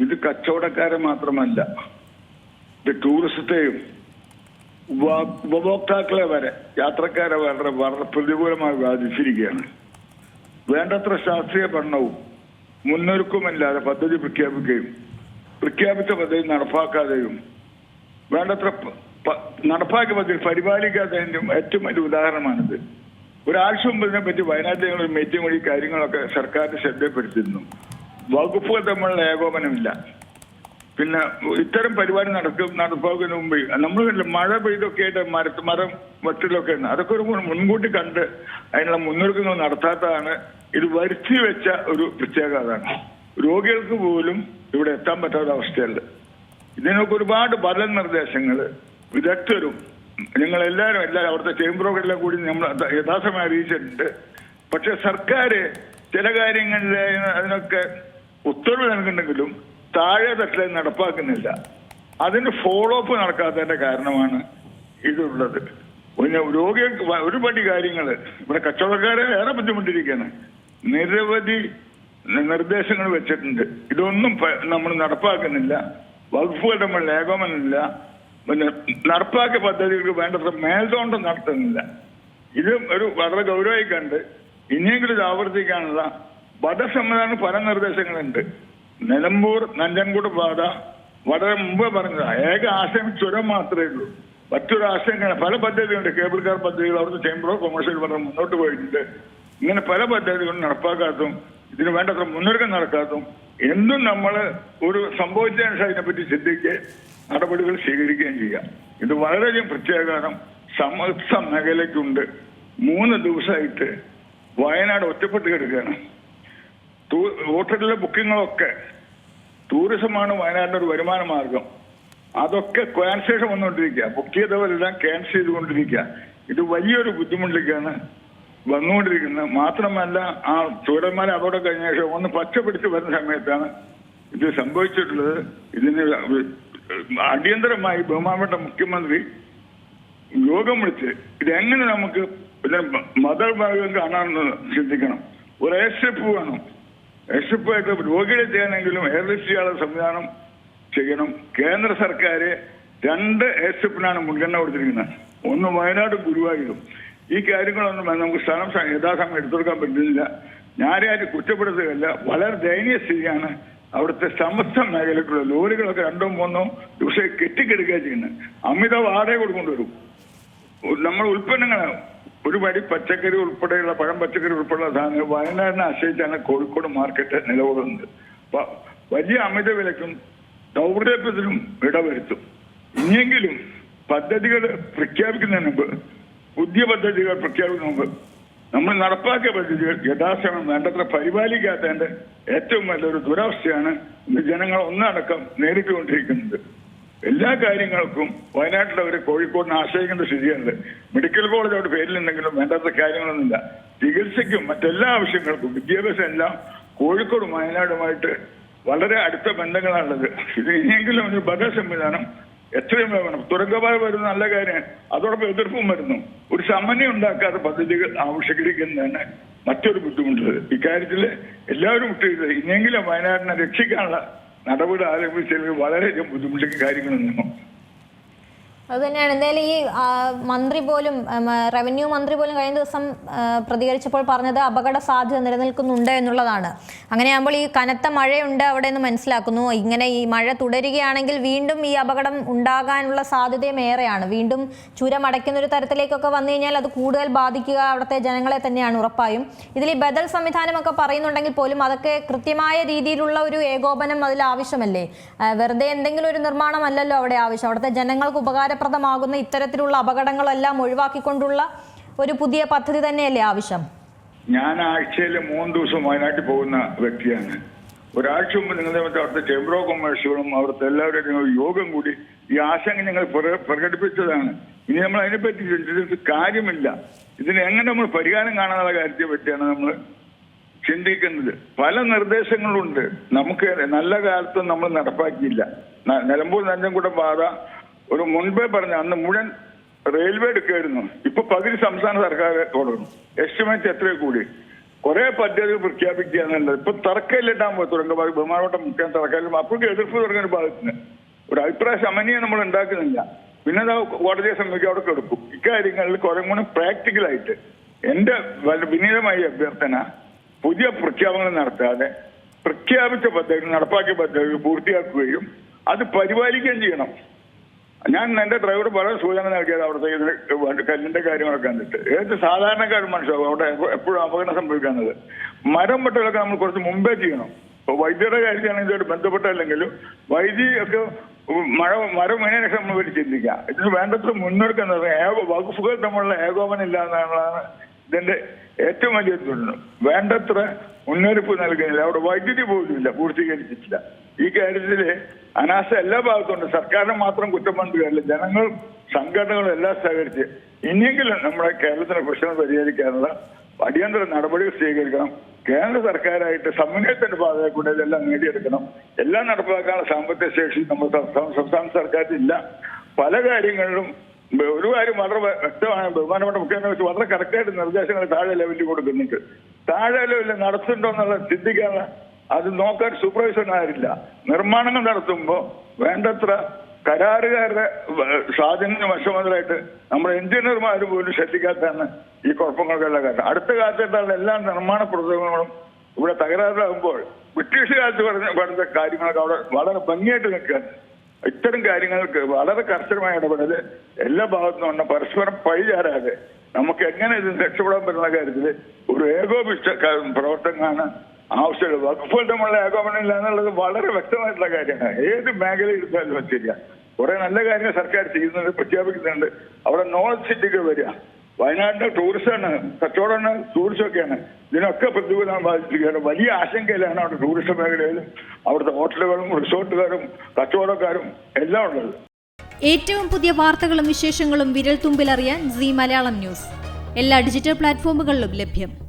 ഇത് കച്ചവടക്കാരെ മാത്രമല്ല ഇത് ടൂറിസത്തെയും ഉപ- ഉപഭോക്താക്കളെ വരെ യാത്രക്കാരെ വളരെ വളരെ പ്രതികൂലമായി ബാധിച്ചിരിക്കുകയാണ്. വേണ്ടത്ര ശാസ്ത്രീയ പഠനവും മുന്നൊരുക്കമില്ലാതെ പദ്ധതി പ്രഖ്യാപിക്കുകയും പ്രഖ്യാപിച്ച പദ്ധതി നടപ്പാക്കാതെയും വേണ്ടത്ര നടപ്പാക്കിയ പദ്ധതി പരിപാലിക്കാത്തതിന്റെ ഏറ്റവും വലിയ ഉദാഹരണമാണിത്. ഒരാഴ്ച മുമ്പ് ഇതിനെപ്പറ്റി വയനാട്ടിൽ ഞങ്ങൾ മീറ്റിംഗ് വഴി കാര്യങ്ങളൊക്കെ സർക്കാരിന്റെ ശ്രദ്ധപ്പെടുത്തിയിരുന്നു വകുപ്പുകൾ തമ്മിലുള്ള ഏകോപനമില്ല. പിന്നെ ഇത്തരം പരിപാടി നടക്കും നടപ്പാക്കുന്നതിന് മുമ്പ് നമ്മൾ മഴ പെയ്തൊക്കെ ആയിട്ട് മരത്ത് മരം വെട്ടിലൊക്കെ ഉണ്ട്. അതൊക്കെ ഒരു മുൻ- മുൻകൂട്ടി കണ്ട് അതിനുള്ള മുന്നൊരുക്കങ്ങൾ നടത്താത്തതാണ് ഇത് വരുത്തി വെച്ച ഒരു പ്രത്യേകതയാണ് രോഗികൾക്ക് പോലും ഇവിടെ എത്താൻ പറ്റാത്ത അവസ്ഥയുണ്ട്. ഇതിനൊക്കെ ഒരുപാട് ബദൽ നിർദ്ദേശങ്ങൾ വിദഗ്ധരും നിങ്ങൾ എല്ലാവരും അവിടുത്തെ ചേംബറുകളെല്ലാം കൂടി നമ്മൾ യഥാസമയം അറിയിച്ചിട്ടുണ്ട്. പക്ഷെ സർക്കാർ ചില കാര്യങ്ങളിൽ അതിനൊക്കെ ഉത്തരവ് നൽകുന്നുണ്ടെങ്കിലും താഴെ തട്ടിൽ നടപ്പാക്കുന്നില്ല. അതിന് ഫോളോ അപ്പ് നടക്കാത്തതിന്റെ കാരണമാണ് ഇതുള്ളത്. പിന്നെ രോഗി ഒരുപാട് കാര്യങ്ങൾ. ഇവിടെ കച്ചവടക്കാരെ ഏറെ ബുദ്ധിമുട്ടിരിക്കുകയാണ്. നിരവധി നിർദ്ദേശങ്ങൾ വെച്ചിട്ടുണ്ട്. ഇതൊന്നും നമ്മൾ നടപ്പാക്കുന്നില്ല. വകുപ്പുകൾ നമ്മൾ ഏകോപനമില്ല. പിന്നെ നടപ്പാക്കിയ പദ്ധതികൾക്ക് വേണ്ടത്ര മേൽതോണ്ടം നടത്തുന്നില്ല. ഇത് ഒരു വളരെ ഗൗരവമായി കണ്ട് ഇനിയെങ്കിലും ഇത് ആവർത്തിക്കാനുള്ള വധസംവിധാനം പല നിർദ്ദേശങ്ങളുണ്ട് നിലമ്പൂർ നഞ്ചൻകൂട് പാത വളരെ മുമ്പ് പറഞ്ഞത്. ഏക ആശയം ചുരം മാത്രമേ ഉള്ളൂ. മറ്റൊരു ആശയങ്ങൾ പല പദ്ധതികളുണ്ട്. കേബിൾ കാർ പദ്ധതികൾ അവിടുത്തെ ചേംബർ ഓഫ് കൊമേഴ്സ്യൽ പറഞ്ഞ് മുന്നോട്ട് പോയിട്ടുണ്ട്. ഇങ്ങനെ പല പദ്ധതികളും നടപ്പാക്കാത്തതും ഇതിന് വേണ്ടത്ര മുന്നൊരുക്കം നടക്കാത്തതും എന്തും നമ്മൾ ഒരു സംഭവിച്ചതിന് ശേഷം അതിനെപ്പറ്റി ചിന്തിക്കുക നടപടികൾ സ്വീകരിക്കുകയും ചെയ്യാം. ഇത് വളരെയധികം പ്രത്യാഘാതം സമസ്ത മേഖലയ്ക്കുണ്ട്. മൂന്ന് ദിവസമായിട്ട് വയനാട് ഒറ്റപ്പെട്ട് കിടക്കുകയാണ്. ഹോട്ടലിലെ ബുക്കിങ്ങുകളൊക്കെ ടൂറിസമാണ് വയനാടിന്റെ ഒരു വരുമാന മാർഗം. അതൊക്കെ ക്യാൻസേഷൻ വന്നുകൊണ്ടിരിക്കുക. ബുക്ക് ചെയ്തവരെല്ലാം ക്യാൻസൽ ചെയ്തുകൊണ്ടിരിക്കുക. ഇത് വലിയൊരു ബുദ്ധിമുട്ടിലേക്കാണ് വന്നുകൊണ്ടിരിക്കുന്നത്. മാത്രമല്ല ആ ചൂരന്മാരെ അവിടെ കഴിഞ്ഞ ശേഷം ഒന്ന് പച്ചപിടിച്ച് വരുന്ന സമയത്താണ് ഇത് സംഭവിച്ചിട്ടുള്ളത്. ഇതിന് അടിയന്തരമായി ബഹുമാനപ്പെട്ട മുഖ്യമന്ത്രി യോഗം വിളിച്ച് ഇതെങ്ങനെ നമുക്ക് മതവിഭാഗം കാണാമെന്ന് ചിന്തിക്കണം. ഒരു സ്ട്രിപ്പ് വേണം. സ്ട്രിപ്പായിട്ട് രോഗികളെ ചെയ്യാനെങ്കിലും ഹെയർ ലിഫ്റ്റ് ചെയ്യാനുള്ള സംവിധാനം ചെയ്യണം. കേന്ദ്ര സർക്കാർ രണ്ട് എയർ സ്ട്രിപ്പിനാണ് മുൻഗണന കൊടുത്തിരിക്കുന്നത്. ഒന്ന് വയനാട് ഗുരുവായൂരും. ഈ കാര്യങ്ങളൊന്നും നമുക്ക് സ്ഥലം യഥാസമയം എടുത്തെടുക്കാൻ പറ്റുന്നില്ല. ഞാനാരും കുറ്റപ്പെടുത്തുകയല്ല വളരെ ദയനീയ സ്ഥിതിയാണ് അവിടുത്തെ സമസ്ത മേഖലക്കുള്ള ലോറികളൊക്കെ രണ്ടോ മൂന്നോ ദിവസം കെട്ടിക്കെടുക്കുക ചെയ്യുന്നത്. അമിത വാടക കൊടുക്കൊണ്ടുവരും നമ്മൾ ഉൽപ്പന്നങ്ങളാണ് ഒരു വടി പച്ചക്കറി ഉൾപ്പെടെയുള്ള പഴം പച്ചക്കറി ഉൾപ്പെടെയുള്ള സാധനങ്ങൾ വയനാടിനെ ആശ്രയിച്ചാണ് കോഴിക്കോട് മാർക്കറ്റ് നിലകൊള്ളുന്നത് വലിയ അമിത വിലക്കും ദൗർലഭ്യത്തിനും ഇടവരുത്തും. ഇനിയെങ്കിലും പദ്ധതികൾ പ്രഖ്യാപിക്കുന്നതിന് മുമ്പ് പുതിയ പദ്ധതികൾ പ്രഖ്യാപിക്കുന്നതിന് മുമ്പ് നമ്മൾ നടപ്പാക്കിയ പദ്ധതികൾ യഥാശ്രമം വേണ്ടത്ര പരിപാലിക്കാത്തതിന്റെ ഏറ്റവും വലിയൊരു ദുരവസ്ഥയാണ് ഇന്ന് ജനങ്ങൾ ഒന്നടക്കം നേരിട്ടുകൊണ്ടിരിക്കുന്നത്. എല്ലാ കാര്യങ്ങൾക്കും വയനാട്ടിലെ ഒരു കോഴിക്കോടിനെ ആശ്രയിക്കേണ്ട സ്ഥിതിയുണ്ട്. മെഡിക്കൽ കോളേജ് അവിടെ പേരിലുണ്ടെങ്കിലും വേണ്ടാത്ത കാര്യങ്ങളൊന്നുമില്ല. ചികിത്സയ്ക്കും മറ്റെല്ലാ ആവശ്യങ്ങൾക്കും വിദ്യാഭ്യാസം എല്ലാം കോഴിക്കോടും വയനാടുമായിട്ട് വളരെ അടുത്ത ബന്ധങ്ങളാണുള്ളത്. ഇത് ഇനിയെങ്കിലും ഒരു ബദ സംവിധാനം എത്രയും വേണം. തുരങ്കപാത വരുന്ന നല്ല കാര്യം അതോടൊപ്പം എതിർപ്പും വരുന്നു. ഒരു സമന്വയം ഉണ്ടാക്കാത്ത പദ്ധതികൾ ആവിഷ്കരിക്കുന്നതാണ് മറ്റൊരു ബുദ്ധിമുട്ടുള്ളത്. ഇക്കാര്യത്തിൽ എല്ലാവരും വിട്ടിരുന്നത് ഇനിയെങ്കിലും വയനാടിനെ രക്ഷിക്കാനുള്ള നടപടി ആരംഭിച്ചതിൽ വളരെയധികം ബുദ്ധിമുട്ടിയ കാര്യങ്ങളൊന്നും അത് തന്നെയാണ് എന്തായാലും ഈ മന്ത്രി പോലും റവന്യൂ മന്ത്രി പോലും കഴിഞ്ഞ ദിവസം പ്രതികരിച്ചപ്പോൾ പറഞ്ഞത് അപകട സാധ്യത നിലനിൽക്കുന്നുണ്ട് എന്നുള്ളതാണ്. അങ്ങനെയാകുമ്പോൾ ഈ കനത്ത മഴയുണ്ട് അവിടെ നിന്ന് മനസ്സിലാക്കുന്നു. ഇങ്ങനെ ഈ മഴ തുടരുകയാണെങ്കിൽ വീണ്ടും ഈ അപകടം ഉണ്ടാകാനുള്ള സാധ്യതയും ഏറെയാണ്. വീണ്ടും ചുരം അടയ്ക്കുന്ന ഒരു തരത്തിലേക്കൊക്കെ വന്നു കഴിഞ്ഞാൽ അത് കൂടുതൽ ബാധിക്കുക അവിടുത്തെ ജനങ്ങളെ തന്നെയാണ് ഉറപ്പായും. ഇതിൽ ഈ ബദൽ സംവിധാനമൊക്കെ പറയുന്നുണ്ടെങ്കിൽ പോലും അതൊക്കെ കൃത്യമായ രീതിയിലുള്ള ഒരു ഏകോപനം അതിൽ ആവശ്യമല്ലേ? വെറുതെ എന്തെങ്കിലും ഒരു നിർമ്മാണമല്ലല്ലോ അവിടെ ആവശ്യം. അവിടുത്തെ ജനങ്ങൾക്ക് ഉപകാരപ്രദമാകുന്ന ഇത്തരത്തിലുള്ള അപകടങ്ങളെല്ലാം ഒഴിവാക്കിക്കൊണ്ടുള്ള ഒരു പുതിയ പദ്ധതി തന്നെയല്ലേ ആവശ്യം? ഞാൻ ആഴ്ചയിൽ മൂന്ന് ദിവസം വയനാട്ടിൽ പോകുന്ന വ്യക്തിയാണ്. ഒരാഴ്ച മുമ്പ് നിങ്ങളുടെ അവിടുത്തെ ചേംബർ ഓഫ് കൊമേഴ്സുകളും അവിടുത്തെ എല്ലാവരുടെയും യോഗം കൂടി ഈ ആശങ്ക ഞങ്ങൾ പ്ര- പ്രകടിപ്പിച്ചതാണ്. ഇനി നമ്മൾ അതിനെപ്പറ്റി ചിന്തിച്ചിട്ട് കാര്യമില്ല. ഇതിന് എങ്ങനെ നമ്മൾ പരിഹാരം കാണാനുള്ള കാര്യത്തെ പറ്റിയാണ് നമ്മൾ ചിന്തിക്കുന്നത്. പല നിർദ്ദേശങ്ങളുണ്ട്. നമുക്ക് നല്ല കാലത്തും നമ്മൾ നടപ്പാക്കിയില്ല. നിലമ്പൂർ നഞ്ചൻകുട പാത ഒരു മുൻപേ പറഞ്ഞ അന്ന് മുഴുവൻ റെയിൽവേ എടുക്കുകയായിരുന്നു ഇപ്പൊ പകുതി സംസ്ഥാന സർക്കാർ തുടങ്ങും. എസ്റ്റിമേറ്റ് എത്രയോ കൂടി. കുറെ പദ്ധതികൾ പ്രഖ്യാപിക്കുകയാണുള്ളത് ഇപ്പൊ തറക്കല്ലിട്ടാൻ പോയി തുരങ്കപാത ബഹുമാനോട്ടം മുഖ്യ തറക്കല്ലും അപ്പോഴും എതിർപ്പ് തുടങ്ങിയ ഒരു ഭാഗത്തിന് ഒരു അഭിപ്രായ സമന്വയം നമ്മൾ ഉണ്ടാക്കുന്നില്ല. പിന്നെ കോടതിയെ സമീപിക്കും അവിടെ കൊടുക്കും. ഇക്കാര്യങ്ങളിൽ കുറെ കൂടി പ്രാക്ടിക്കലായിട്ട് എന്റെ വിനീതമായ അഭ്യർത്ഥന പുതിയ പ്രഖ്യാപനങ്ങൾ നടത്താതെ പ്രഖ്യാപിച്ച പദ്ധതികൾ നടപ്പാക്കിയ പദ്ധതികൾ പൂർത്തിയാക്കുകയും അത് പരിപാലിക്കുകയും ചെയ്യണം. ഞാൻ എന്റെ ഡ്രൈവർ പല സൂചന നൽകിയത് അവിടുത്തെ കല്ലിന്റെ കാര്യങ്ങളൊക്കെ കണ്ടിട്ട്. ഏത് സാധാരണക്കാരും മനസ്സിലാവും അവിടെ എപ്പോഴും അപകടം സംഭവിക്കുന്നത് മരം വെട്ടലൊക്കെ നമ്മൾ കുറച്ച് മുമ്പേ ചെയ്യണം. ഇപ്പൊ വൈദ്യുതിയുടെ കാര്യത്തിലാണ് ഇതുമായിട്ട് ബന്ധപ്പെട്ടല്ലെങ്കിലും വൈദ്യുതി ഒക്കെ മഴ മരം വീണതിന് നമ്മൾ വേണ്ടി ചിന്തിക്കാം ഇതിന് വേണ്ടത്ര മുന്നെടുക്കുന്നത് ഏക വകുപ്പുകൾ തമ്മിലുള്ള ഏകോപനം ഇല്ല എന്നുള്ളതാണ് ഇതിന്റെ ഏറ്റവും വലിയ ദുരിതം. വേണ്ടത്ര മുന്നറിയിപ്പ് നൽകുന്നില്ല. അവിടെ വൈദ്യുതി പോലും ഇല്ല പൂർത്തീകരിച്ചിട്ടില്ല. ഈ കാര്യത്തിൽ അനാശ എല്ലാ ഭാഗത്തുണ്ട് സർക്കാരിനെ മാത്രം കുറ്റം പറഞ്ഞില്ല ജനങ്ങൾ സംഘടനകളും എല്ലാം സഹകരിച്ച് ഇനിയെങ്കിലും നമ്മുടെ കേരളത്തിന്റെ പ്രശ്നം പരിഹരിക്കാനുള്ള അടിയന്തര നടപടികൾ സ്വീകരിക്കണം. കേന്ദ്ര സർക്കാരായിട്ട് സമന്വയത്തിന്റെ പാതയെ കൂടെ ഇതെല്ലാം നേടിയെടുക്കണം. എല്ലാം നടപ്പാക്കാനുള്ള സാമ്പത്തിക ശേഷി നമ്മുടെ സംസ്ഥാന സർക്കാരിനില്ല പല കാര്യങ്ങളിലും ഒരു കാര്യം വളരെ വ്യ- വ്യക്തമാണ്. ബഹുമാനപ്പെട്ട മുഖ്യമന്ത്രി വളരെ കറക്റ്റായിട്ട് നിർദ്ദേശങ്ങൾ താഴെ ലെവലിൽ കൊടുക്കുന്നുണ്ട്. താഴെ ലെവലിൽ നടത്തുന്നുണ്ടോ എന്നുള്ള ചിന്തിക്കാനുള്ള അത് നോക്കാൻ സൂപ്പർവൈസർ ആരില്ല. നിർമ്മാണങ്ങൾ നടത്തുമ്പോൾ വേണ്ടത്ര കരാറുകാരുടെ സ്വാധീനം വശമുതലായിട്ട് നമ്മുടെ എഞ്ചിനീയർമാർ പോലും ശ്രദ്ധിക്കാത്തതാണ് ഈ കുഴപ്പങ്ങൾക്കെല്ലാം കാരണം. അടുത്ത കാലത്തുള്ള എല്ലാ നിർമ്മാണ പ്രവർത്തനങ്ങളും ഇവിടെ തകരാറിലാകുമ്പോൾ ബ്രിട്ടീഷ് കാലത്ത് പറഞ്ഞ പറഞ്ഞ കാര്യങ്ങളൊക്കെ അവിടെ വളരെ ഭംഗിയായിട്ട് നിൽക്കുകയാണ്. ഇത്തരം കാര്യങ്ങൾക്ക് വളരെ കർശനമായ ഇടപെടൽ എല്ലാ ഭാഗത്തും ഉണ്ട്. പരസ്പരം പഴിചാരാതെ നമുക്ക് എങ്ങനെ ഇത് രക്ഷപ്പെടാൻ പറ്റുന്ന കാര്യത്തിൽ ഒരു ഏകോപിച്ച പ്രവർത്തനമാണ് ആവശ്യമുള്ളത്. വകുപ്പുകൾ തമ്മിലുള്ള ഏകോപനം ഇല്ല എന്നുള്ളത് വളരെ വ്യക്തമായിട്ടുള്ള കാര്യമാണ്. ഏത് മേഖല എടുത്താലും ശരിയാ. കുറെ നല്ല കാര്യങ്ങൾ സർക്കാർ ചെയ്യുന്നുണ്ട് പ്രഖ്യാപിക്കുന്നുണ്ട്. അവിടെ നോളജ് സിറ്റിക്ക് വരിക. വയനാടിന്റെ ടൂറിസമാണ് കച്ചവടമാണ് ടൂറിസം ഒക്കെയാണ് ഇതിനൊക്കെ പ്രതികൂലം ബാധിച്ചിരിക്കുകയാണ്. വലിയ ആശങ്കയിലാണ് അവിടെ ടൂറിസം മേഖലയിലും അവിടുത്തെ ഹോട്ടലുകളും റിസോർട്ടുകാരും കച്ചവടക്കാരും എല്ലാം ഉള്ളത്. ഏറ്റവും പുതിയ വാർത്തകളും വിശേഷങ്ങളും വിരൽ തുമ്പിലറിയാൻ സി മലയാളം ന്യൂസ്. എല്ലാ ഡിജിറ്റൽ പ്ലാറ്റ്ഫോമുകളിലും ലഭ്യം.